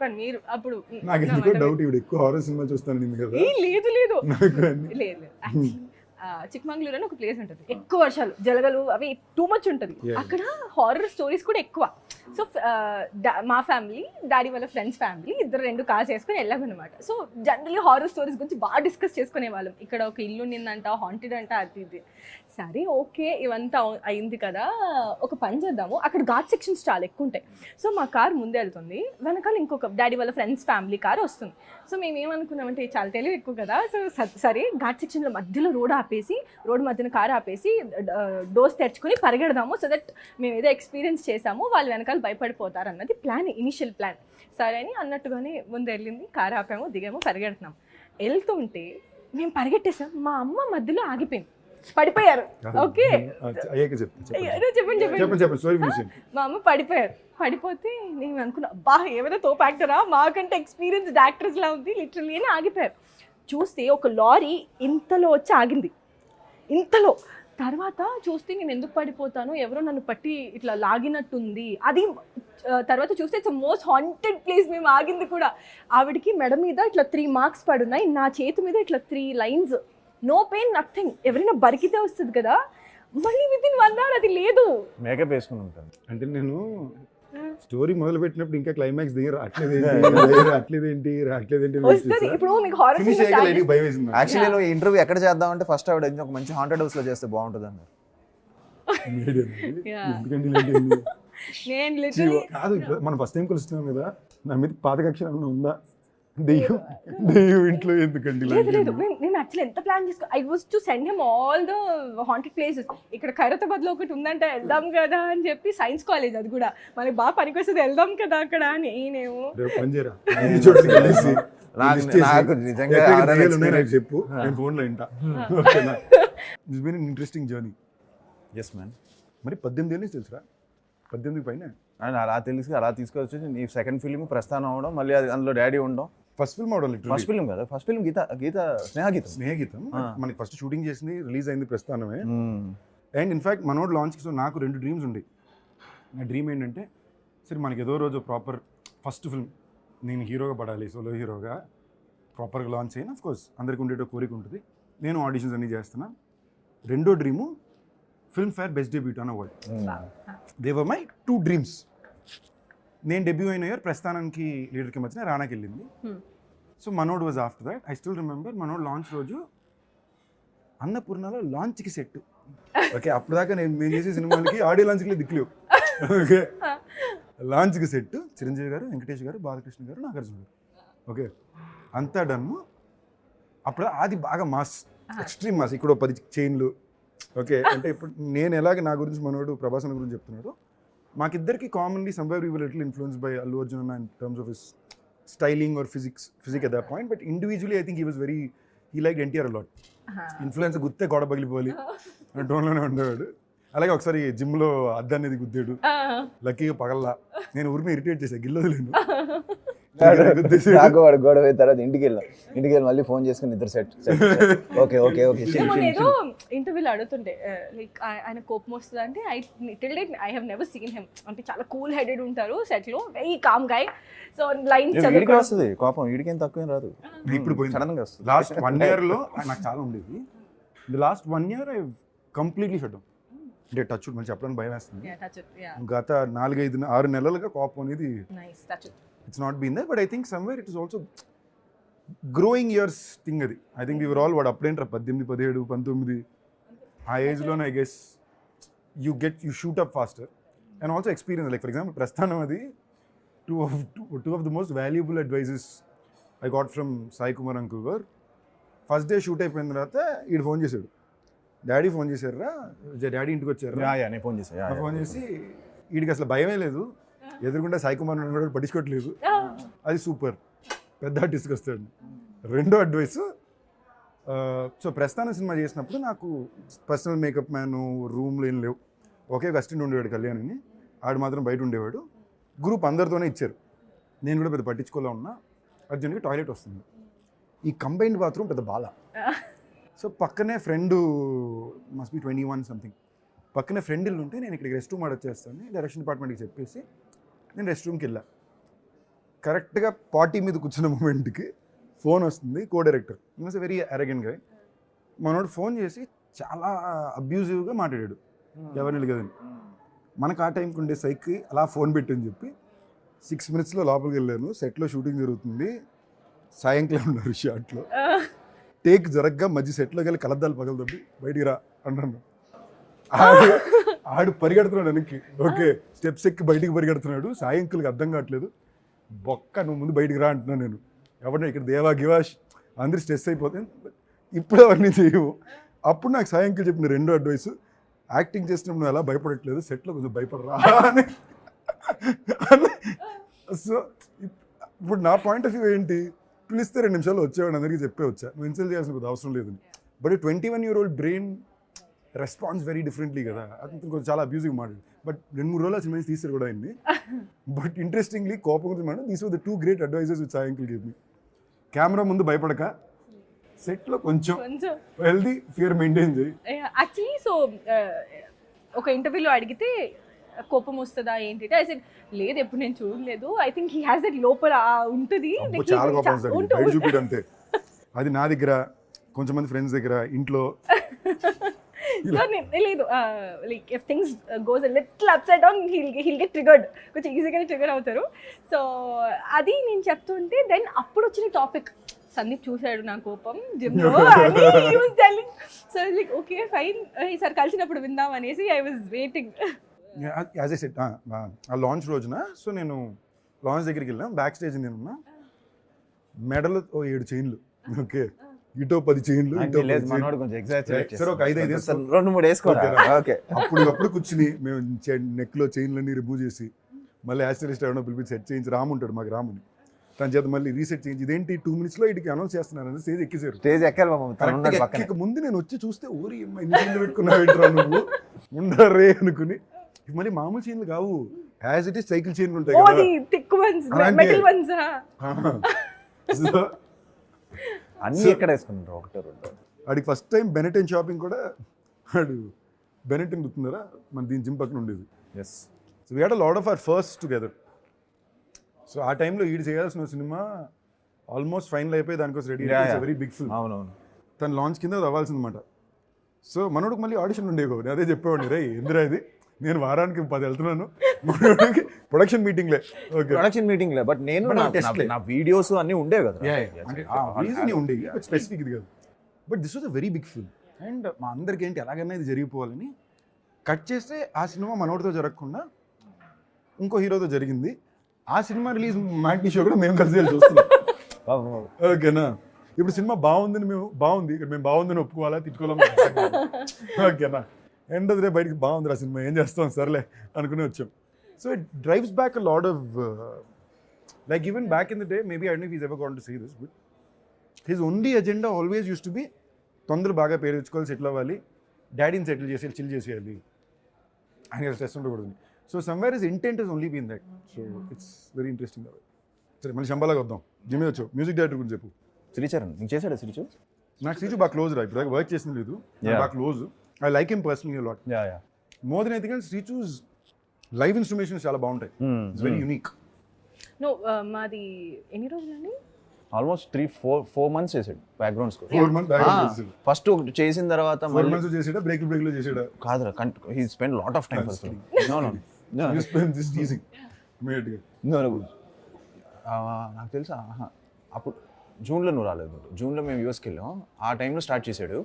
చెప్పాను మీరు అప్పుడు నాకు డౌట్ ఇవి ఎక్కువ హారర్ సినిమా చూస్తాను కదా. లేదు లేదు. లేదు చిక్మంగళూరు అని ఒక ప్లేస్ ఉంటుంది. ఎక్కువ వర్షాలు జలగలు అవి టూ మచ్ ఉంటుంది. అక్కడ హారర్ స్టోరీస్ కూడా ఎక్కువ. సో మా ఫ్యామిలీ డాడీ వాళ్ళ ఫ్రెండ్స్ ఫ్యామిలీ ఇద్దరు రెండు కార్స్ వేసుకుని వెళ్ళామన్నమాట. సో జనరలీ హారర్ స్టోరీస్ గురించి బాగా డిస్కస్ చేసుకునే వాళ్ళం ఇక్కడ ఒక ఇల్లు నిందంట హాంటెడ్ అంట అది ఇది. సరే ఓకే ఇవంతా అయింది కదా ఒక పని చేద్దాము. అక్కడ ఘాట్ సెక్షన్స్ చాలా ఎక్కువ ఉంటాయి. సో మా కార్ ముందే వెళ్తుంది. వెనకాల ఇంకొక డాడీ వాళ్ళ ఫ్రెండ్స్ ఫ్యామిలీ కార్ వస్తుంది. సో మేము ఏమనుకున్నామంటే చాలా తెలివి ఎక్కువ కదా. సో స- సరే ఘాట్ సెక్షన్లో మధ్యలో రోడ్ ఆపేసి రోడ్ మధ్యన కార్ ఆపేసి డోర్స్ తెరుచుకొని పరిగెడదాము. సో దట్ మేము ఏదో ఎక్స్పీరియన్స్ చేసాము. వాళ్ళు వెనకాల భయపడిపోతారు అన్నది ప్లాన్ ఇనిషియల్ ప్లాన్ సరే అని అన్నట్టుగానే ముందు వెళ్ళింది కార్ ఆపాము దిగాము పరిగెడుతున్నాం. వెళ్తుంటే మేము పరిగెట్టేసాం. మా అమ్మ మధ్యలో ఆగిపోయింది. పడిపోయారు. ఓకే? చెప్పండి చెప్పండి మా అమ్మ పడిపోయారు. పడిపోతే నేను అనుకున్నా బా ఏమైనా తోపు యాక్టరా? మాకంటే ఎక్స్పీరియన్స్డ్ యాక్టర్స్ లా ఉంది లిటరల్లీ అని ఆగిపోయారు. చూస్తే ఒక లారీ ఇంతలో వచ్చి ఆగింది. ఇంతలో తర్వాత చూస్తే నేను ఎందుకు పడిపోతాను? ఎవరో నన్ను పట్టి ఇట్లా లాగినట్టుంది. అది తర్వాత చూస్తే ఇట్స్ మోస్ట్ హాంటెడ్ ప్లేస్ మేము ఆగింది కూడా. ఆవిడకి మెడ మీద ఇట్లా త్రీ మార్క్స్ పడున్నాయి. నా చేతి మీద ఇట్లా three lines no pain nothing ఎవరైనా బరికితే వస్తుంది కదా? మళ్ళీ విత్ ఇన్ వన్ అవర్ అది లేదు. మేకప్ వేసుకుని ఉంటాను. అంటే నేను స్టోరీ మొదలు పెట్టినప్పుడు ఇంకా క్లైమాక్స్ దగ్గర అట్లేదేంటి అట్లేదేంటి అట్లేదేంటి వస్తుంది. ఇప్పుడు మీకు హారర్ ఫినిష్ అయ్యే భయం వేసింది నాకు. యాక్చువల్లీ నువ్వు ఇంటర్వ్యూ ఎక్కడ చేద్దామంటే ఫస్ట్ ఆవిడ ఒక మంచి హాంటెడ్ హౌస్లో చేస్తే బాగుంటుంది అన్నారు? నేను కాదు మనం ఫస్ట్ టైం కలుస్తున్నాం కదా. నా మీద పాత కక్ష ఉందా? దెయ్యం దెయ్యం ఇంట్లో ఎందుకండి లేదు లేదు. మేము మేము యాక్చువల్లీ ఎంత ప్లాన్ చేసుకో I was to send him all the haunted places ఇక్కడ ఖైరతాబాద్లో ఒకటి ఉందంటే వెళ్దాం కదా అని చెప్పి సైన్స్ కాలేజ్ అది కూడా. మనకి బాగా పనికొస్తుంది వెళ్దాం కదా అక్కడ అని నేనేమో. రేపు పని చేయరా అన్ని చోట్ల కలిసి. నాకు- లిస్ట్ చేసి నాకు నిజంగా ఎక్కడెక్కడ ఆర్డర్ దెయ్యాలు ఉన్నాయో నాకు experience. చెప్పు నేను ఫోన్లో వింటా ఓకేనా? It's been interesting journey yes man మరి పద్దెనిమిది ఏళ్ళు తెలుసురా? పద్దెనిమిది పైన? అలా తెలిసి అలా తీసుకొచ్చి నీ సెకండ్ ఫిలిం ప్రస్థానం అవడం మళ్ళీ అది అందులో డాడీ ఉండడం. ఫస్ట్ ఫిల్మ్ అవడం ఫస్ట్ ఫిలిం కదా? ఫస్ట్ ఫిలిం గీత గీత స్నేహగీతం. స్నేహగీతం. మనకి ఫస్ట్ షూటింగ్ చేసింది రిలీజ్ అయింది ప్రస్థానమే. అండ్ ఇన్ఫాక్ట్ మనోడు లాంచ్కి సో నాకు రెండు డ్రీమ్స్ ఉండే. నా డ్రీమ్ ఏంటంటే సరే మనకి ఏదో రోజు ప్రాపర్ ఫస్ట్ ఫిల్మ్ నేను హీరోగా పడాలి సోలో హీరోగా ప్రాపర్గా లాంచ్ అయిన కోర్స్ అందరికీ ఉండేట కోరిక ఉంటుంది. నేను ఆడిషన్స్ అన్నీ చేస్తున్నా. రెండో dream Filmfare best debut అన్న award. There were my two dreams నేను డెబ్యూ అయిన ఇయర్ ప్రస్థానానికి లీడర్కి మధ్యన రానాకి వెళ్ళింది. So మనోడ్ was after that I still remember మనోడ్ launch రోజు అన్నపూర్ణలో లాంచ్కి సెట్ ఓకే అప్పుడు దాకా నేను మేము చేసే సినిమాలకి ఆడియో లాంచ్కి దిక్కులేవు ఓకే లాంచ్కి సెట్ చిరంజీవి గారు వెంకటేష్ గారు బాలకృష్ణ గారు నాగార్జున గారు. ఓకే అంతా డన్ అప్పుడు అది బాగా మాస్ ఎక్స్ట్రీమ్ మాస్ ఇక్కడ పది చైన్లు ఓకే అంటే ఇప్పుడు నేను ఎలాగ నా గురించి మనోడు ప్రభాసన్ గురించి చెప్తున్నాడు మాకిద్దరికి commonly somewhere we little influence by Allu Arjun in terms of his styling or physics physique at the point but individually I think he was very he like NTR a lot influence గుత్తే గోడ పగిలిపోవాలి. టోన్లోనే ఉండేవాడు. అలాగే ఒకసారి జిమ్లో అద్దాన్ని గుద్దాడు లక్కీగా పగల్లా. నేను ఊరిని ఇరిటేట్ చేశా గిల్లదులేను గుద్దేసి నాకు వాడు గొడవ అయిన తర్వాత ఇంటికి వెళ్ళాం. ఇంటికి వెళ్ళి మళ్ళీ ఫోన్ చేసుకుని ఇద్దరు సెట్ ఓకే ఓకే ఓకే ఏదో ఇంటర్వ్యూలో అడుగుతుంటే లైక్ ఆయన కోపం వస్తుంది అంటే I till date I have never seen him అంటే చాలా కూల్ హెడెడ్ ఉంటారు సెట్లో very calm guy so lines వీడికి వస్తుంది? కోపం వీడికి ఏం తక్కువ రాదు. ఇప్పుడు పోయింది. సడన్గా వస్తుంది లాస్ట్ వన్ ఇయర్లో నాకు చాలా ఉండేది. The last one year I completely shut అంటే టచ్ మనం చెప్పడానికి భయం వేస్తుంది గత నాలుగైదు ఆరు నెలలుగా కోపం అనేది it's not been there but I think somewhere it is also growing years thing అది. ఐ థింక్ యువర్ ఆల్ వాడు అప్పుడేంటారు పద్దెనిమిది పదిహేడు పంతొమ్మిది. ఆ ఏజ్లోనే I guess you get you shoot up faster and also experience like for example Prasthanam అది two of two of the most valuable advises I got from Sai Kumar uncle గారు first day shoot అయిపోయిన తర్వాత ఈడు phone చేశాడు. Daddy phone చేశారా daddy ఇంటికి వచ్చారు yeah, yeah, నేను ఫోన్ యా. ఫోన్ చేసి వీడికి అసలు భయమే లేదు. ఎదురుకుండా సాయి కుమార్ కూడా పట్టించుకోవట్లేదు. అది సూపర్. పెద్ద ఆర్టిస్ట్కి వస్తాడు. రెండో అడ్వైస్ సో ప్రస్థాన సినిమా చేసినప్పుడు నాకు పర్సనల్ మేకప్ మ్యాన్ రూమ్లు ఏం లేవు. ఒకే ఒక అసిస్టెంట్ ఉండేవాడు కళ్యాణ్ అని ఆడు మాత్రం బయట ఉండేవాడు. గ్రూప్ అందరితోనే ఇచ్చారు. నేను కూడా పెద్ద పట్టించుకోలే ఉన్నా. అర్జున్కి టాయిలెట్ వస్తుంది. ఈ కంబైన్డ్ బాత్రూమ్ పెద్ద బాల. సో పక్కనే friend must be twenty one something పక్కనే ఫ్రెండ్ ఇల్లు ఉంటే నేను ఇక్కడికి రెస్ట్ రూమ్ ఆర్డర్ చేస్తాను డైరెక్షన్ డిపార్ట్మెంట్కి చెప్పేసి నేను రెస్ట్ రూమ్కి వెళ్ళా కరెక్ట్గా పార్టీ మీద కూర్చున్న మూమెంట్కి ఫోన్ వస్తుంది కో డైరెక్టర్ ఈజ్ వెరీ అరగెంట్గా మనోడు ఫోన్ చేసి చాలా అబ్యూజివ్గా మాట్లాడాడు. ఎవరిని కదండి మనకు ఆ టైంకి ఉండే సైకి అలా ఫోన్ పెట్టని చెప్పి సిక్స్ మినిట్స్లో లోపలికి వెళ్ళాను. సెట్లో షూటింగ్ జరుగుతుంది. సాయంకాలం ఉన్నారు షాట్లో టేక్ జరగ్గా మధ్య సెట్లోకి వెళ్ళి కలద్దాలు పగలదొబ్బి బయటికి రా అన్నాను ఆడు ఆడు పరిగెడుతున్నాడు వెనక్కి. ఓకే స్టెప్స్ ఎక్కి బయటికి పరిగెడుతున్నాడు. సాయంకులకి అర్థం కావట్లేదు. బొక్క నువ్వు ముందు బయటికి రా అంటున్నాను నేను. ఎవరిని ఇక్కడ దేవా గివాష్ అందరు స్ట్రెస్ అయిపోతే ఇప్పుడు అవన్నీ చేయవు. అప్పుడు నాకు సాయంకులు చెప్పిన రెండో అడ్వైస్ యాక్టింగ్ చేసినప్పుడు నువ్వు ఎలా భయపడట్లేదు సెట్లో కొంచెం భయపడరా అని. సో ఇప్పుడు నా పాయింట్ ఆఫ్ వ్యూ ఏంటి? పిలిస్తే రెండు నిమిషాలు వచ్చేవాడు అందరికీ చెప్పే వచ్చా. నువ్వు ఇన్సల్ట్ చేయాల్సిన అవసరం లేదు but twenty one year old brain response very differently కదా. అది కొంచెం చాలా అబ్యూజివ్ మాట్లాడు బట్ రెండు మూడు రోజులు సినిమా తీసారు కూడా అయింది బట్ ఇంట్రెస్టింగ్లీ కోపం గురించి మాట these were the two great advises with Sai uncle gave me camera ముందు భయపడక. సెట్లో కొంచెం కొంచెం. హెల్దీ ఫియర్ మెయింటైన్ చేయి. యాక్చువల్లీ సో ఒక ఇంటర్వ్యూలో అడిగితే కోపం వస్తుందా ఏంటి ఐ సెడ్ లేదు ఎప్పుడు నేను చూడలేదు. I think he has that లోపల ఉంటుంది. చాలా కోపం వస్తుంది. బయట అంతే. అది నా దగ్గర కొంచెం మంది ఫ్రెండ్స్ దగ్గర ఇంట్లో. లేదు. Like if things goes little upset down heal heal get triggered కొంచెం ఈజీగానే ట్రిగర్ అవుతారు. సో అది నేను చెప్తుంటే దెన్ అప్పుడు వచ్చిన టాపిక్ సందీప్ చూశాడు నా కోపం. Gym so like okay fine ఈసారి కలిసినప్పుడు విందాం అనేసి I was waiting as a set ఆ లాంచ్ రోజున సో నేను లాంచ్ దగ్గరికి వెళ్ళాను బ్యాక్ స్టేజ్ నేనున్నా మెడలు ఓ ఏడు చైన్లు. ఓకే. ఇటో పది చైన్లు సరే, ఒక ఐదు ఐదు. రెండు మూడు? ఓకే అప్పుడు అప్పుడు కూర్చుని మేము నెక్లో చైన్లన్నీ రిమూవ్ చేసి మళ్ళీ యాస్టరిస్ట్ ఎవడో పిలిపించి సెట్ చేయించి రాము ఉంటాడు మాకు రాముని. తన చేత మళ్ళీ రీసెట్ చేయించి ఇదేంటి టూ మినిట్స్లో ఇటుకి అనౌన్స్ చేస్తున్నారని స్టేజ్ ఎక్కేసారు స్టేజ్ ఎక్కాలి ముందు నేను వచ్చి చూస్తే ఊరి ఇన్ని పెట్టుకున్నావు నువ్వు? ఉండరే అనుకుని ఇవి మళ్ళీ మామూలు చైన్లు కావు. యాజ్ ఇట్ ఇస్ సైకిల్ చైన్లు ఉంటాయి కదా. ది థిక్ వన్స్ అలాంటి- మెటల్ వన్స్ సో అన్ని ఎక్కడ వేసుకుంటారు ఒకటో రెండు. వాడికి ఫస్ట్ టైం బెనెటన్ షాపింగ్ కూడా వాడు బెనెటన్ గుర్తుందరా మన దీని జిమ్ పక్కన ఉండేది. Yes so we had lot of hour first together so ఆ టైంలో ఈడు చేయాల్సిన సినిమా ఆల్మోస్ట్ ఫైనల్ అయిపోయి దానికోసం రెడీ. వెరీ బిగ్ ఫిల్మ్ అవునవును. తన లాంచ్ కింద అది అవ్వాల్సిందన్నమాట. సో మనోడికి మళ్ళీ ఆడిషన్ ఉండేవి నేను అదే చెప్పేవాడిని రే ఎందురా ఇది? నేను వారానికి పది వెళ్తున్నాను. ప్రొడక్షన్ మీటింగ్లే ఓకే ప్రొడక్షన్ మీటింగ్ లే బట్ నేను నా- వీడియోస్ అన్నీ ఉండేవి కదా. రీజన్ ఉండేవి బట్ స్పెసిఫిక్ ఇది కాదు. But this was a very big film and మా అందరికి ఏంటి ఎలాగైనా ఇది జరిగిపోవాలని కట్ చేస్తే ఆ సినిమా మనోడితో జరగకుండా ఇంకో హీరోతో జరిగింది. ఆ సినిమా రిలీజ్ మ్యాట్నీ షో కూడా మేము కలిసి వెళ్ళి చూస్తున్నాం. ఓకేనా ఇప్పుడు సినిమా బాగుందని మేము బాగుంది. ఇక్కడ మేము బాగుందని ఒప్పుకోవాలా? తిట్టుకోవాలా? ఓకేనా ఎండ్ రే బయటికి బాగుంది ఆ సినిమా ఏం చేస్తాం సర్లే అనుకుని వచ్చాం. So it drives back a lot of like even back in the day maybe I don't is ever gone to see this but his only agenda always use to be తొందర బాగా పేరు తెచ్చుకోవాలి settle అవ్వాలి డాడీని settle చేసేయాలి chill చేసేయాలి అని stress ఉండకూడదు. So somewhere is intent is only been that so it's very interesting సరే మళ్ళీ శంబాలాగా వద్దాం. జిమ్మే వచ్చావు. మ్యూజిక్ డైరెక్టర్ గురించి చెప్పు. శ్రీచరణ్ నీకు చేశాడా శ్రీచు నాకు శ్రీజు బాగా క్లోజ్ రా ఇప్పుడు వర్క్ చేసింది లేదు. బాగా close I like him personally lot yeah yeah more than ethical శ్రీచూస్ live instrumentations చాలా బాగుంటాయి. ఇట్స్ వెరీ యూనిక్ నో మాది ఎన్ని రోజులండి almost three four four months చేసాడు background score four months first ఒకటి చేసిన తర్వాత ఫోర్ మంత్స్ చేసాడా బ్రేక్ బ్రేక్లో చేసాడా? కాదురా he spend lot of time first no no you spend this teasing ఇమీడియట్గా నాకు తెలుసా. అప్పుడు జూన్లో నువ్వు రాలేదు. జూన్లో మేము యూఎస్కి వెళ్ళాం. ఆ టైంలో స్టార్ట్ చేశాడు